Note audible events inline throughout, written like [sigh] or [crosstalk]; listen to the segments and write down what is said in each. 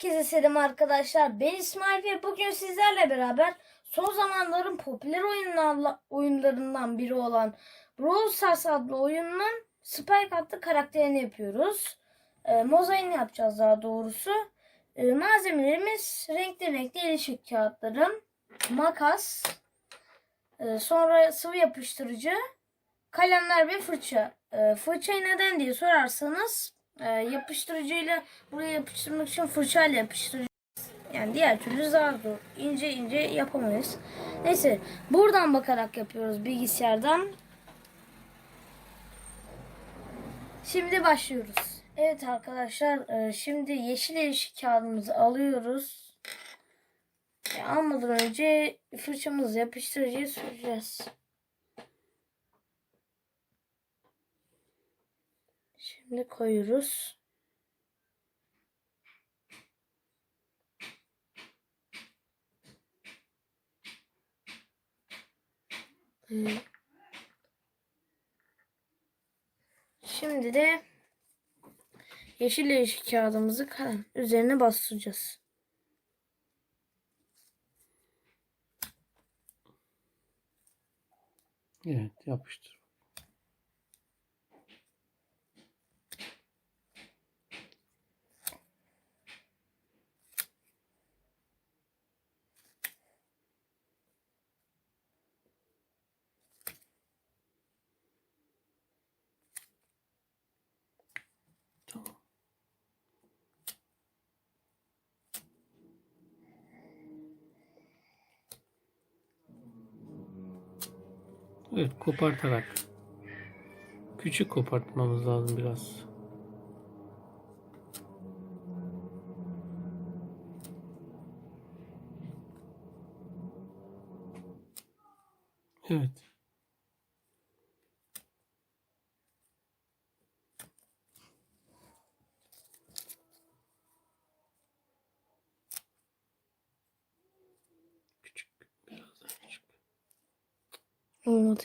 Herkese selam arkadaşlar. Ben İsmail ve bugün sizlerle beraber son zamanların popüler oyunlarından biri olan Brawl Stars adlı oyunun Spike adlı karakterini yapıyoruz. E, mozaiğini yapacağız daha doğrusu. E, malzemelerimiz renkli renkli ilişik kağıtlarım, makas, e, sonra sıvı yapıştırıcı, kalemler ve fırça. E, fırçayı neden diye sorarsanız e, yapıştırıcıyla buraya yapıştırmak için fırçayla yapıştıracağız. Yani diğer türlü zar zor. İnce ince yapamayız. Neyse buradan bakarak yapıyoruz bilgisayardan. Şimdi başlıyoruz. Evet arkadaşlar e, şimdi yeşil eşik kağıdımızı alıyoruz. E, almadan önce fırçamızı yapıştırıcıya süreceğiz. Şimdi koyuyoruz. Ee, Şimdi de yeşil yeşil kağıdımızı üzerine bastıracağız. Evet yapıştır. Evet kopartarak. Küçük kopartmamız lazım biraz. Evet. Küçük. Biraz daha küçük. Olmadı.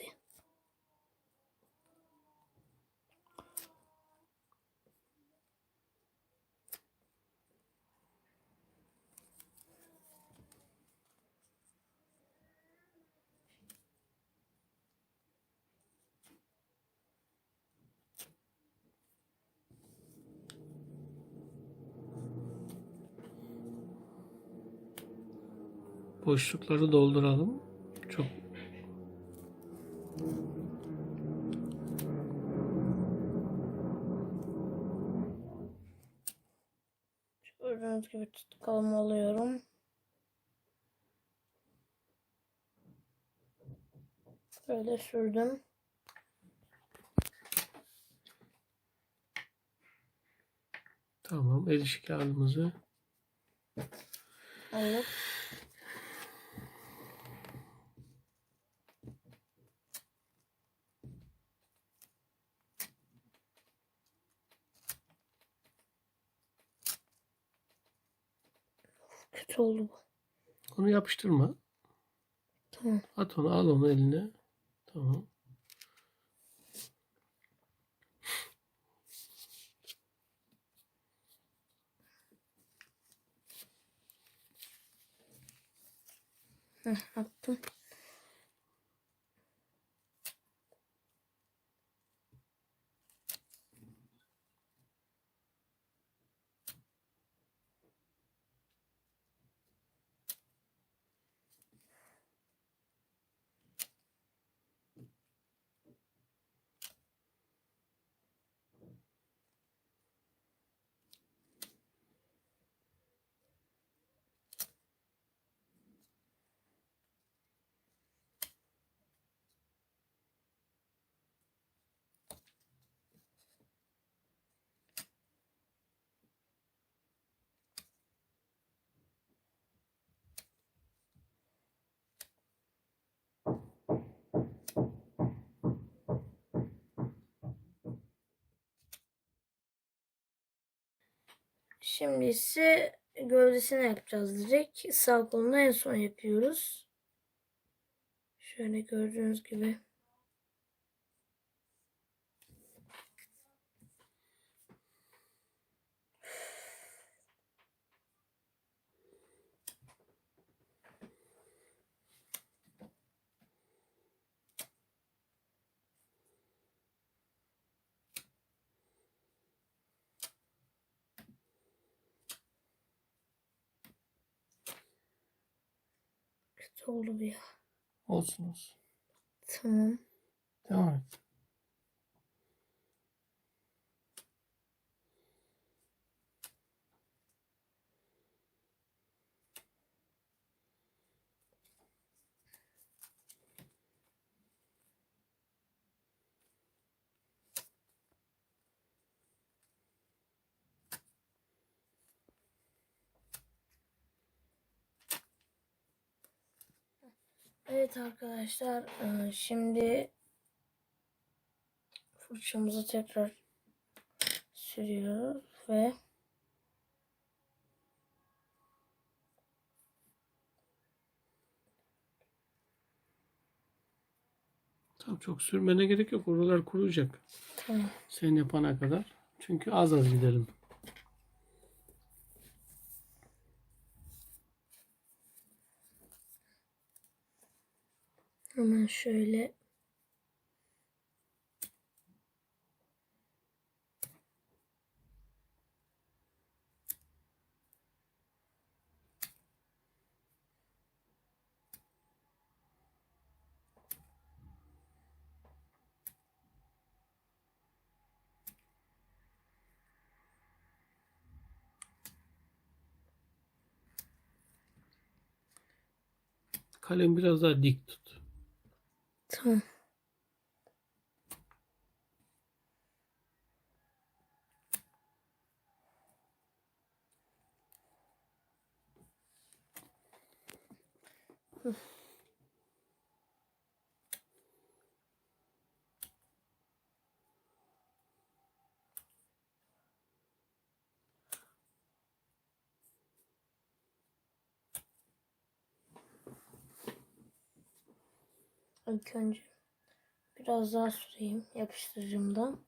Boşlukları dolduralım. Çok Gördüğünüz gibi tutkalımı alıyorum. Böyle sürdüm. tamam. El işi kağıdımızı Alıp Kötü oldu bu. onu yapıştırma. Tamam. At onu al onu eline. Tamam. Heh, attım. Şimdi ise gövdesini yapacağız direkt. Sağ kolunu en son yapıyoruz. Şöyle gördüğünüz gibi. Kötü oldu bu ya. Olsun olsun. Tamam. Devam et. Evet arkadaşlar e, şimdi fırçamızı tekrar sürüyoruz ve Tamam çok sürmene gerek yok. Oralar kuruyacak. tamam. Sen yapana kadar. Çünkü az az gidelim. Hemen şöyle Kalem biraz daha dik tut. Tamam. İlk önce biraz daha süreyim yapıştırıcımdan.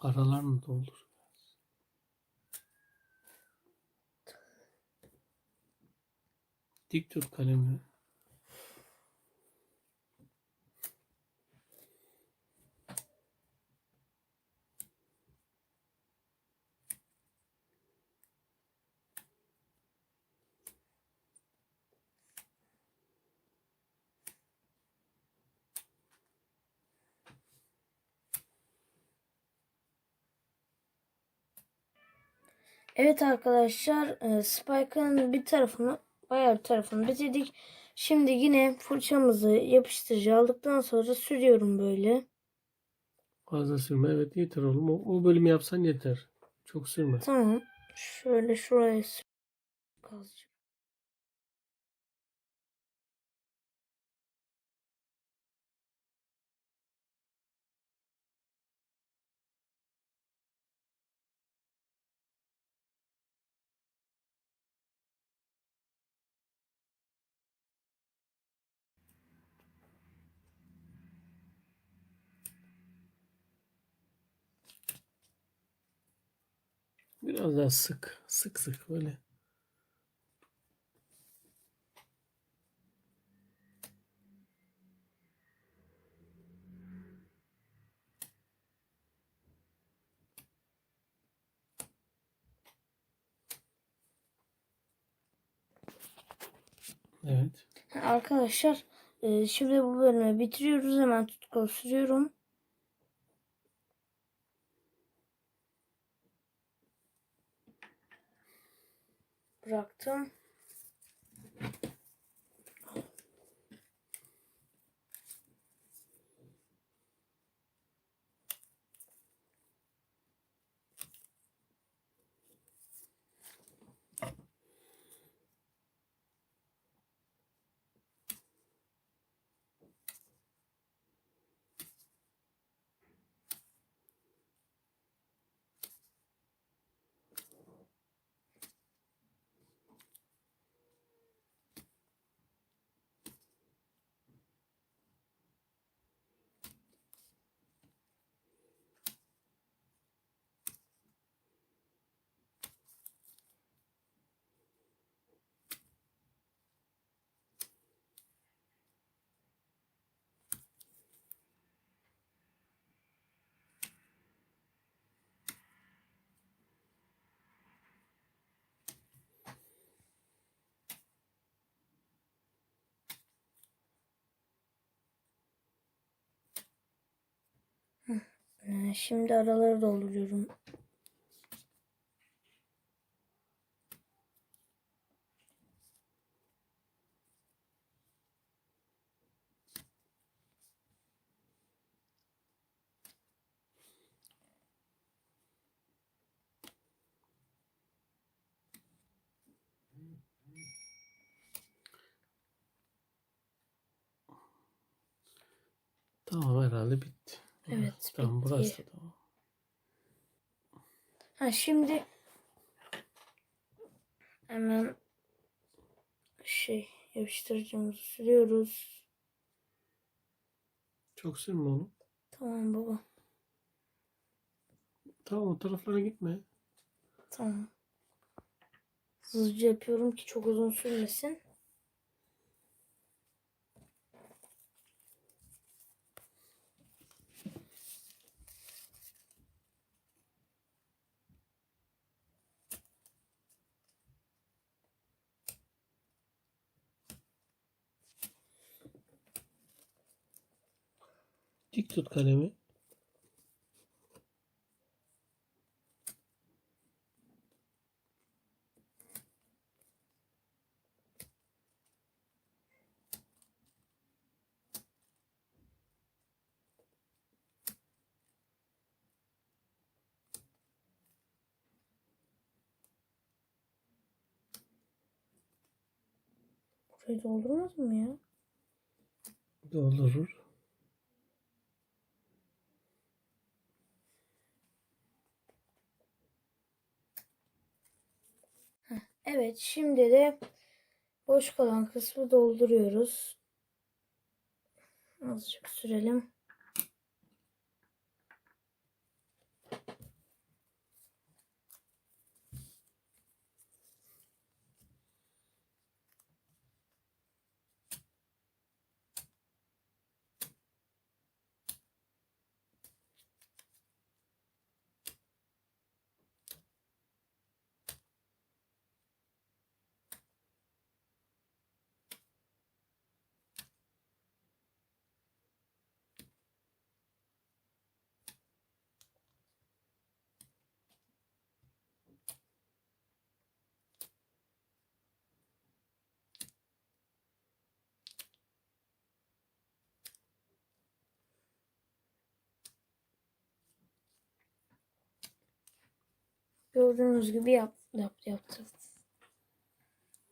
Aralarını doldur. Dik tut kalemi. Evet arkadaşlar e, Spike'ın bir tarafını bayağı bir tarafını bitirdik. Şimdi yine fırçamızı yapıştırıcı aldıktan sonra sürüyorum böyle. Fazla sürme. Evet yeter oğlum. O, o bölümü yapsan yeter. Çok sürme. Tamam. Şöyle şuraya sür. Azıcık. Biraz daha sık. Sık sık böyle. Evet. Arkadaşlar e, şimdi bu bölümü bitiriyoruz. Hemen tutkal sürüyorum. Bıraktım. Şimdi araları dolduruyorum. Tamam herhalde bitti. Evet, Tamam bitti. burası da tamam. Ha şimdi hemen şey yapıştırıcımızı sürüyoruz. Çok sürme oğlum. Tamam baba. Tamam o taraflara gitme. Tamam. Hızlıca yapıyorum ki çok uzun sürmesin. Dik tut kalemi. Burayı doldurmaz mı ya? Doldurur. Evet şimdi de boş kalan kısmı dolduruyoruz. Azıcık sürelim. Gördüğünüz gibi yap, yap, yaptım.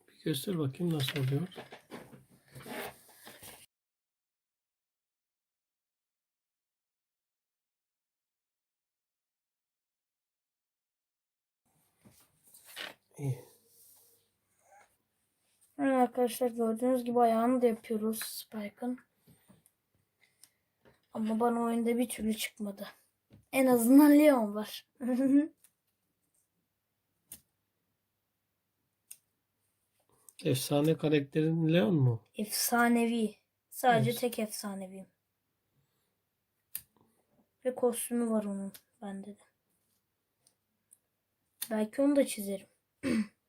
Bir göster bakayım nasıl oluyor. İyi. Evet arkadaşlar gördüğünüz gibi ayağını da yapıyoruz Spike'ın. Ama bana oyunda bir türlü çıkmadı. En azından Leon var. [laughs] Efsane karakterin Leon mu? Efsanevi. Sadece Evet. tek efsaneviyim. Ve kostümü var onun bende de. Belki onu da çizerim. [clears throat]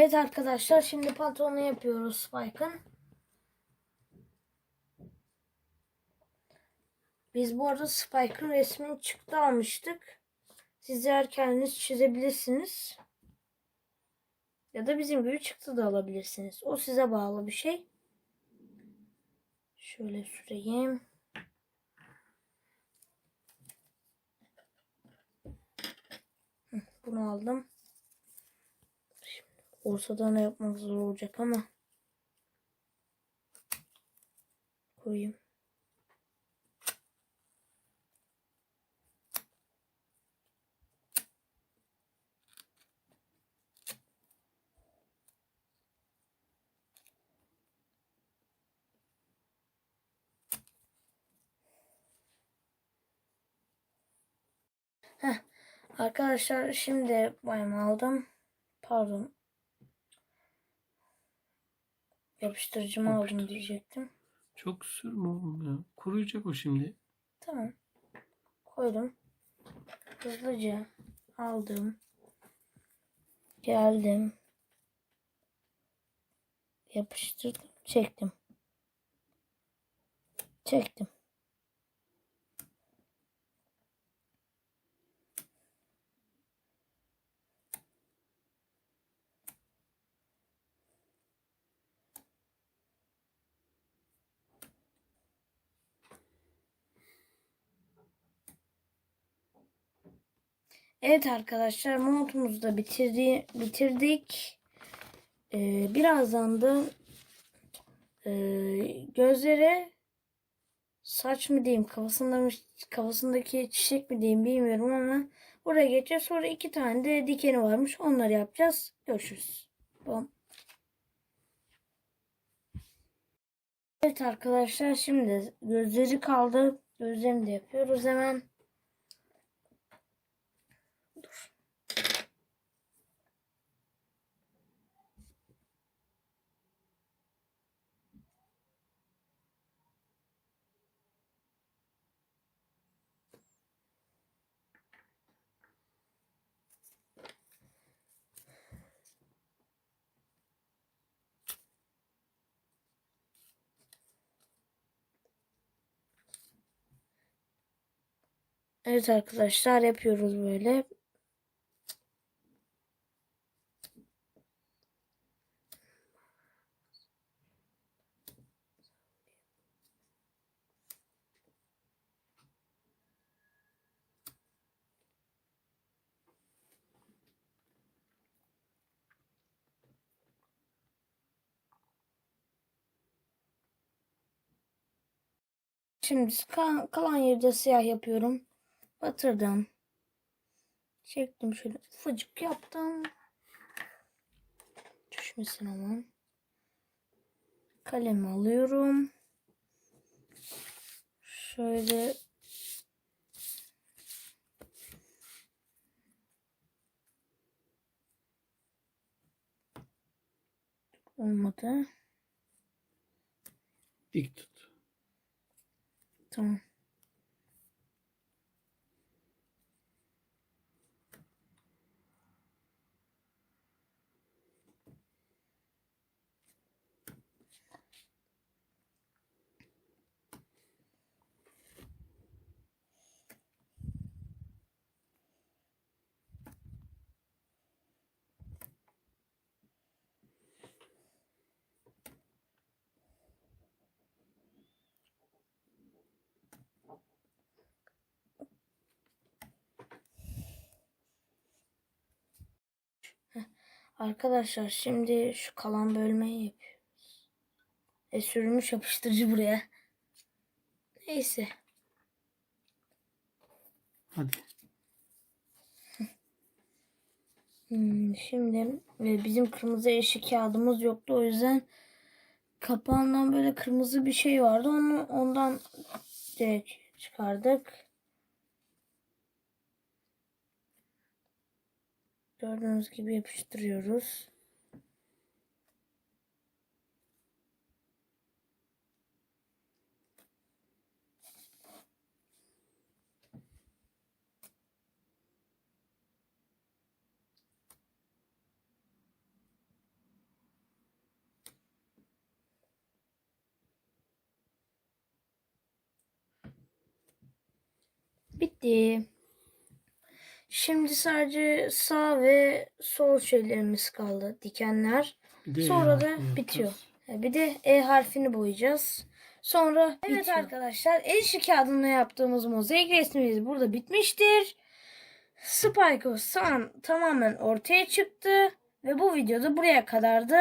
Evet arkadaşlar şimdi patronu yapıyoruz Spike'ın. Biz bu arada Spike'ın resmini çıktı almıştık. Sizler kendiniz çizebilirsiniz. Ya da bizim gibi çıktı da alabilirsiniz. O size bağlı bir şey. Şöyle süreyim. Bunu aldım. Ortadan da yapmak zor olacak ama koyayım. Heh. Arkadaşlar şimdi boyamı aldım. Pardon. Yapıştırıcımı aldım Yapıştırıcı. diyecektim. Çok sürme oğlum ya. Kuruyacak o şimdi. Tamam. Koydum. hızlıca aldım. Geldim. Yapıştırdım. Çektim. Çektim. Evet arkadaşlar montumuzu da bitirdi, bitirdik. Ee, birazdan da e, gözlere saç mı diyeyim kafasında mı, kafasındaki çiçek mi diyeyim bilmiyorum ama buraya geçeceğiz. Sonra iki tane de dikeni varmış. Onları yapacağız. Görüşürüz. Bom. Evet arkadaşlar şimdi gözleri kaldı. Gözlerini de yapıyoruz hemen. Evet arkadaşlar yapıyoruz böyle. Şimdi kalan, yerde siyah yapıyorum. Batırdım. Çektim şöyle ufacık yaptım. Düşmesin ama. Kalemi alıyorum. Şöyle olmadı. Dik tut. Tamam. Arkadaşlar şimdi şu kalan bölmeyi yapıyoruz. E sürülmüş yapıştırıcı buraya. Neyse. Hadi. Hmm, şimdi bizim kırmızı eşik kağıdımız yoktu. O yüzden kapağından böyle kırmızı bir şey vardı. Onu ondan direkt çıkardık. Gördüğünüz gibi yapıştırıyoruz. Bitti. Şimdi sadece sağ ve sol şeylerimiz kaldı. Dikenler. De Sonra ya, da yapacağız. bitiyor. E, Bir de E harfini boyayacağız. Sonra evet Bitiyor. arkadaşlar el işi kağıdında yaptığımız mozaik resmimiz burada bitmiştir. Spike Sun tamamen ortaya çıktı. Ve bu videoda buraya kadardı.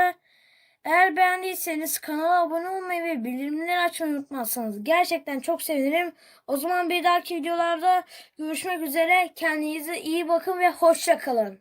Eğer beğendiyseniz kanala abone olmayı ve bildirimleri açmayı unutmazsanız gerçekten çok sevinirim. O zaman bir dahaki videolarda görüşmek üzere. Kendinize iyi bakın ve hoşça kalın.